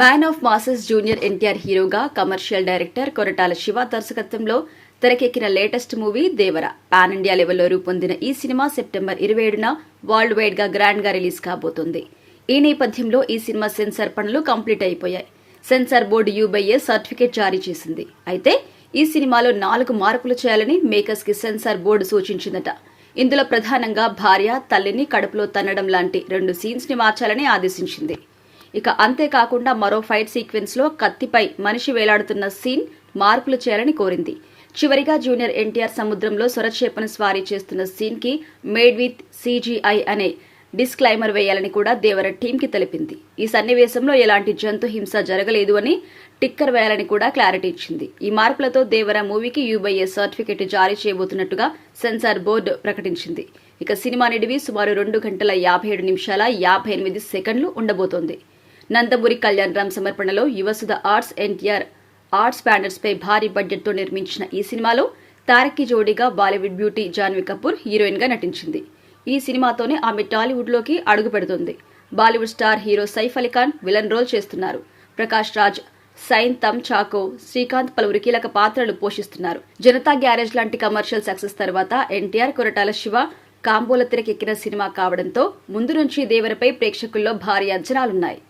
Man of masses junior NTR హీరోగా commercial director Koratala Siva దర్శకత్వంలో తెరకెక్కిన latest movie Devara. Pan India లెవెల్లో రూపొందిన ఈ సినిమా సెప్టెంబర్ ఇరవై ఏడున వరల్డ్ వైడ్గా గ్రాండ్గా రిలీజ్ కాబోతుంది. ఈ నేపథ్యంలో ఈ సినిమా సెన్సార్ పనులు కంప్లీట్ అయిపోయాయి. Censor board U by A certificate జారీ చేసింది. అయితే ఈ సినిమాలో నాలుగు మార్పులు చేయాలని మేకర్స్కి సెన్సార్ బోర్డు సూచించిందట. ఇందులో ప్రధానంగా భార్య తల్లిని కడుపులో తన్నడం లాంటి రెండు సీన్స్ని మార్చాలని ఆదేశించింది. ఇక అంతేకాకుండా మరో ఫైట్ సీక్వెన్స్లో కత్తిపై మనిషి వేలాడుతున్న సీన్ మార్పులు చేయాలని కోరింది. చివరిగా జూనియర్ ఎన్టీఆర్ సముద్రంలో సొరచేపను స్వారీ చేస్తున్న సీన్కి మేడ్ విత్ సీజీఐ అనే డిస్క్లైమర్ వేయాలని కూడా దేవర టీంకి తెలిపింది. ఈ సన్నివేశంలో ఎలాంటి జంతు హింస జరగలేదు అని టిక్కర్ వేయాలని కూడా క్లారిటీ ఇచ్చింది. ఈ మార్పులతో దేవర మూవీకి యూబైఏ సర్టిఫికెట్ జారీ చేయబోతున్నట్టుగా సెన్సార్ బోర్డు ప్రకటించింది. ఇక సినిమా నిడివి సుమారు రెండు గంటల యాభై ఏడు నిమిషాల యాభై ఎనిమిది సెకండ్లు ఉండబోతోంది. నందమూరి కళ్యాణ్ రామ్ సమర్పణలో Yuvasudha arts NTR arts banners పై భారీ బడ్జెట్తో నిర్మించిన ఈ సినిమాలో తారక్కి జోడీగా బాలీవుడ్ బ్యూటీ జాన్వీ కపూర్ హీరోయిన్గా నటించింది. ఈ సినిమాతోనే ఆమె టాలీవుడ్లోకి అడుగు పెడుతుంది. Bollywood star hero Saif Ali Khan villain role చేస్తున్నారు. ప్రకాష్ రాజ్ సైన్ తమ్ చాకో శ్రీకాంత్ పలువురు కీలక పాత్రలు పోషిస్తున్నారు. జనతా గ్యారేజ్ లాంటి కమర్షియల్ సక్సెస్ తర్వాత ఎన్టీఆర్ కొరటాల శివ కాంబోల తెరకెక్కిన సినిమా కావడంతో ముందు నుంచి దేవరపై ప్రేక్షకుల్లో భారీ అంచనాలున్నాయి.